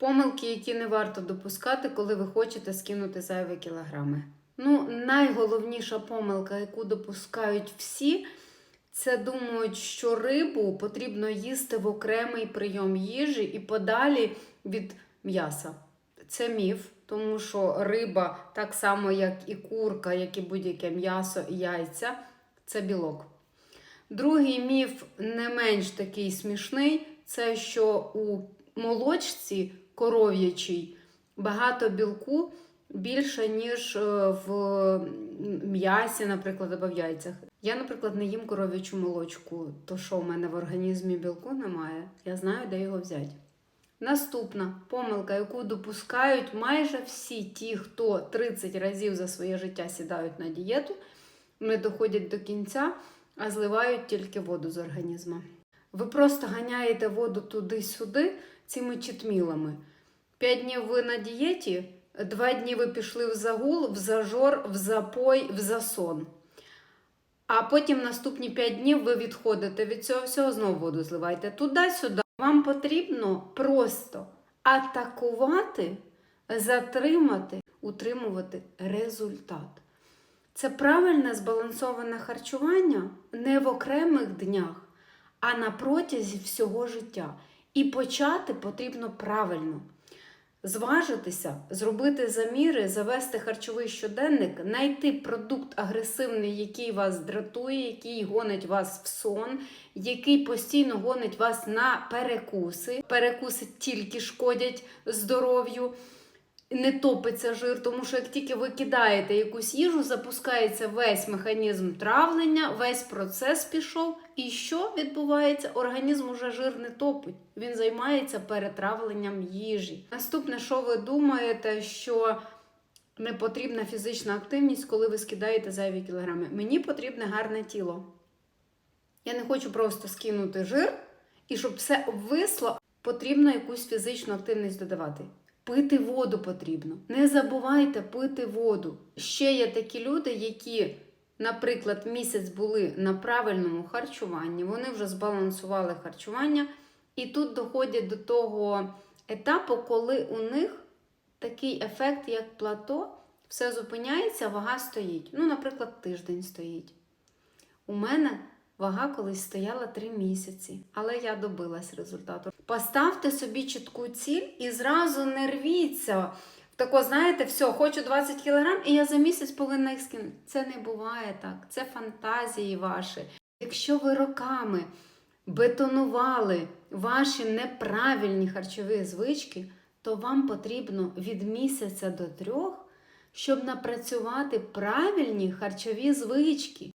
Помилки, які не варто допускати, коли ви хочете скинути зайві кілограми. Ну, найголовніша помилка, яку допускають всі, це думають, що рибу потрібно їсти в окремий прийом їжі і подалі від м'яса. Це міф, тому що риба, так само як і курка, як і будь-яке м'ясо і яйця, це білок. Другий міф не менш такий смішний, це що у молочці коров'ячій багато білку більше, ніж е, в м'ясі, наприклад, або в яйцях. Я, наприклад, не їм коров'ячу молочку, то що в мене в організмі білку немає, я знаю, де його взяти. Наступна помилка, яку допускають майже всі ті, хто 30 разів за своє життя сідають на дієту, не доходять до кінця, а зливають тільки воду з організму. Ви просто ганяєте воду туди-сюди цими читмілами. П'ять днів ви на дієті, два дні ви пішли в загул, в зажор, в запой, в засон. А потім наступні 5 днів ви відходите від цього всього, знову воду зливаєте туди-сюди. Вам потрібно просто атакувати, затримати, утримувати результат. Це правильне збалансоване харчування не в окремих днях, а на протязі всього життя. І почати потрібно правильно. Зважитися, зробити заміри, завести харчовий щоденник, знайти продукт агресивний, який вас дратує, який гонить вас в сон, який постійно гонить вас на перекуси. Перекуси тільки шкодять здоров'ю, не топиться жир, тому що як тільки ви кидаєте якусь їжу, запускається весь механізм травлення, весь процес пішов. І що відбувається? Організм уже жир не топить. Він займається перетравленням їжі. Наступне, що ви думаєте, що не потрібна фізична активність, коли ви скидаєте зайві кілограми? Мені потрібне гарне тіло. Я не хочу просто скинути жир, і щоб все обвисло, потрібно якусь фізичну активність додавати. Пити воду потрібно. Не забувайте пити воду. Ще є такі люди, які, наприклад, місяць були на правильному харчуванні, вони вже збалансували харчування, і тут доходять до того етапу, коли у них такий ефект, як плато, все зупиняється, вага стоїть. Ну, наприклад, тиждень стоїть. У мене вага колись стояла 3 місяці, але я добилась результату. Поставте собі чітку ціль і зразу не рвіться. Тако, знаєте, все, хочу 20 кг, і я за місяць повинна їх скинути. Це не буває так. Це фантазії ваші. Якщо ви роками бетонували ваші неправильні харчові звички, то вам потрібно від місяця до трьох, щоб напрацювати правильні харчові звички.